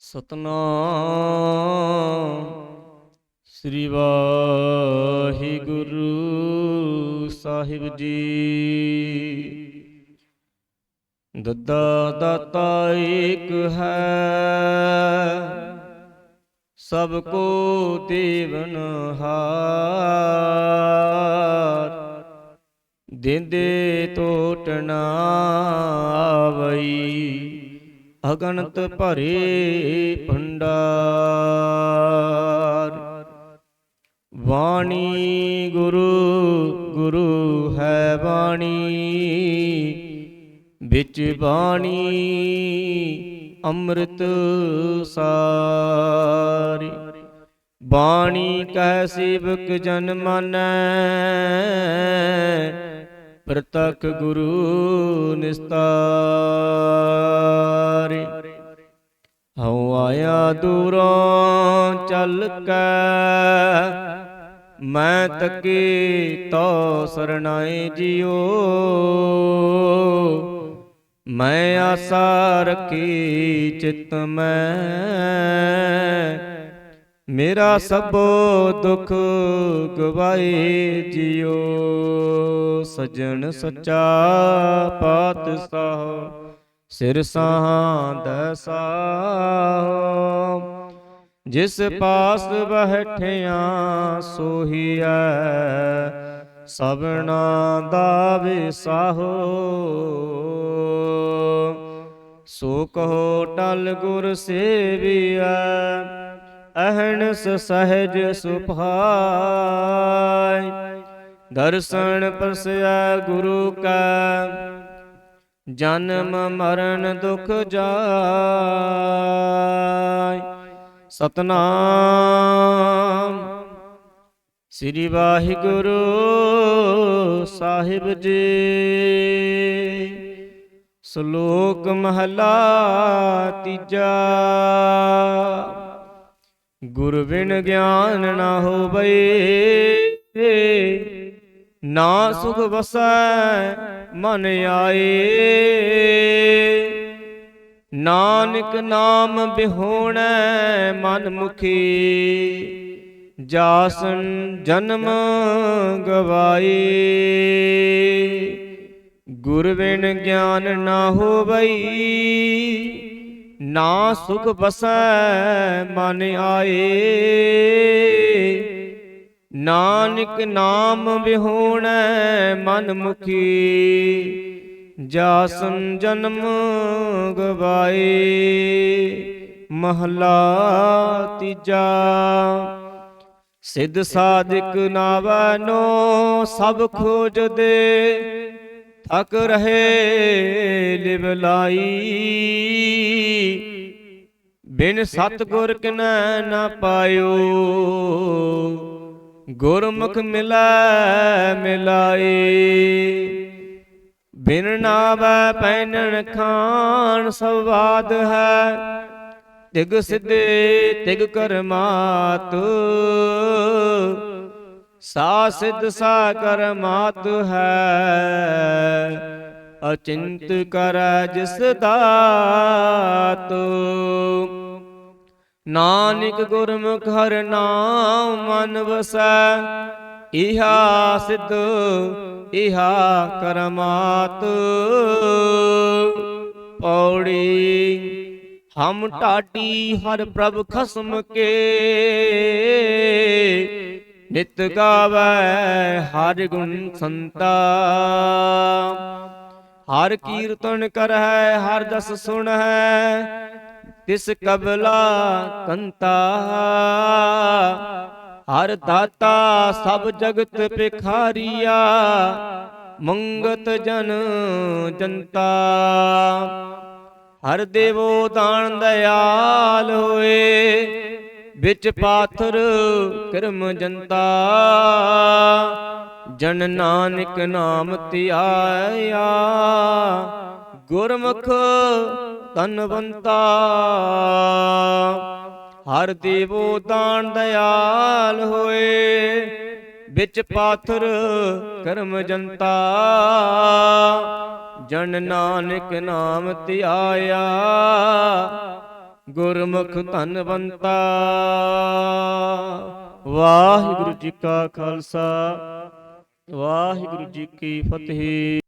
ਸਤਨਾਮ। ਸ੍ਰੀ ਵਾਹਿਗੁਰੂ ਸਾਹਿਬ ਜੀ। ਦੱਦਾ ਦਾਤਾ ਏਕ ਹੈ। ਸਭ ਕੋ ਦੇਵਨ ਹਾਰ। ਦਿੰਦੇ ਟੋਟ ਆਵਈ। ਅਗਨਤ ਭਰੇ ਭੰਡਾਰ। ਬਾਣੀ ਗੁਰੂ ਗੁਰੂ ਹੈ ਬਾਣੀ ਵਿੱਚ ਬਾਣੀ ਅੰਮ੍ਰਿਤ ਸਾਰੀ। ਬਾਣੀ ਕਹਿ ਸੇਵਕ ਜਨ ਮਾਨੈ। ਪ੍ਰਤੱਖ ਗੁਰੂ ਨਿਸਤਾਰੇ। ਦੂਰੋਂ ਚੱਲ ਕੇ। ਮੈਂ ਤੱਕੇ ਤੋ ਸਰਣਾਏ ਜਿਉ ਮੈਂ ਆਸਾ ਰੱਖੀ ਚਿਤ ਮੈਂ। ਮੇਰਾ ਸਭੋ ਦੁੱਖ ਗਵਾਏ ਜਿਉ ਸਜਣ ਸੱਚਾ ਪਾਤਸ਼ਾਹ ਸਿਰ ਸਾਹਾਂ ਦਸਾਹ ਜਿਸ ਪਾਸ ਬਹਿਠਿਆ ਸੋਹੀਐ ਸਭਨਾ ਦਾ ਵਿਸਾਹੋ ਸੋ ਕਹੋ ਟਲ ਗੁਰ ਸੇਵੀਐ ਅਹਨਸ ਸਹਿਜ ਸੁਭਾਈ ਦਰਸ਼ਨ ਪਰਸਿਆ ਗੁਰੂ ਕਾ ਜਨਮ ਮਰਨ ਦੁਖ ਜਾਇ ਸਤਨਾਮ। ਸ੍ਰੀ ਵਾਹਿਗੁਰੂ ਸਾਹਿਬ ਜੀ। ਸ਼ਲੋਕ ਮਹਲਾ ਤੀਜਾ। ਗੁਰ ਬਿਨ ਗਿਆਨ ਨਾ ਹੋਵੇ, ਨਾ ਸੁਖ ਵਸੈ ਮਨ ਆਏ। ਨਾਨਕ ਨਾਮ ਬਿਹੋਣੈ ਮਨ ਮੁਖੀ। ਜਾਸਨ ਜਨਮ ਗਵਾਏ। ਗੁਰ ਬਿਨ ਗਿਆਨ ਨਾ ਹੋਵਈ। ਨਾ ਸੁਖ ਬਸੈ ਮਨ ਆਏ। ਨਾਨਕ ਨਾਮ ਵਿਹੋਣੈ ਮਨ ਮੁਖੀ ਜਾਸਨ ਜਨਮ ਗਵਾਏ, ਮਹਲਾ ਤੀਜਾ। ਸਿੱਧ ਸਾਧਿਕ ਨਾਵੈ ਨੋ ਸਭ ਖੋਜ ਦੇ ਥਕ ਰਹੇ ਲਿਵ ਲਾਈ। ਬਿਨ ਸਤਗੁਰ ਕਿਨੈ ਨਾ ਪਾਇਓ ਗੁਰਮੁਖ ਮਿਲੈ ਮਿਲਾਈ। ਬਿਨ ਨਾਵੈ ਪੈਨਣ ਖਾਨ ਸਵਾਦ ਹੈ। ਤਿਗ ਸਿੱਧੇ ਤਿਗ ਕਰਮਾਤ। ਸਾ ਸਿੱਧ ਸਾ ਕਰਮਾਤ ਹੈ। ਅਚਿੰਤ ਕਰ ਜਿਸ ਦਾਤ। ਨਾਨਕ ਗੁਰਮੁਖ ਹਰ ਨਾਮ ਮਨ ਵਸੈ, ਇਹਾ ਸਿੱਧ, ਇਹਾ ਕਰਮਾਤ। ਪੌੜੀ ਹਮ ਟਾਟੀ ਹਰ ਪ੍ਰਭ ਖਸਮ ਕੇ, ਨਿਤ ਗਾਵੈ ਹਰ ਗੁਣ ਸੰਤਾ। ਹਰ ਕੀਰਤਨ ਕਰਹਿ, ਹਰ ਦਸ ਸੁਣਹਿ ਤਿਸ ਕਬਲਾ ਕੰਤਾ, ਹਰ ਦਾਤਾ ਸਭ ਜਗਤ ਪਿਖਾਰੀਆ ਮੰਗਤ ਜਨ ਜਨਤਾ। ਹਰ ਦੇਵੋ ਦਾਨ ਦਇਆਲ ਹੋਏ, ਵਿੱਚ ਪਾਥਰ ਕਰਮ ਜਨਤਾ। ਜਨ ਨਾਨਕ ਨਾਮ ਧਿਆਇਆ ਗੁਰਮੁਖ ਤਨਵੰਤਾ ਹਰ ਦੇਵੋ ਦਾਨ ਦਇਆਲ ਹੋਏ, ਵਿੱਚ ਪਾਥਰ ਕਰਮ ਜਨਤਾ। ਜਨ ਨਾਨਕ ਨਾਮ ਧਿਆਇਆ, ਗੁਰਮੁਖ ਧਨਵੰਤਾ। ਵਾਹਿਗੁਰੂ ਜੀ ਕਾ ਖਾਲਸਾ, ਵਾਹਿਗੁਰੂ ਜੀ ਕੀ ਫਤਿਹ।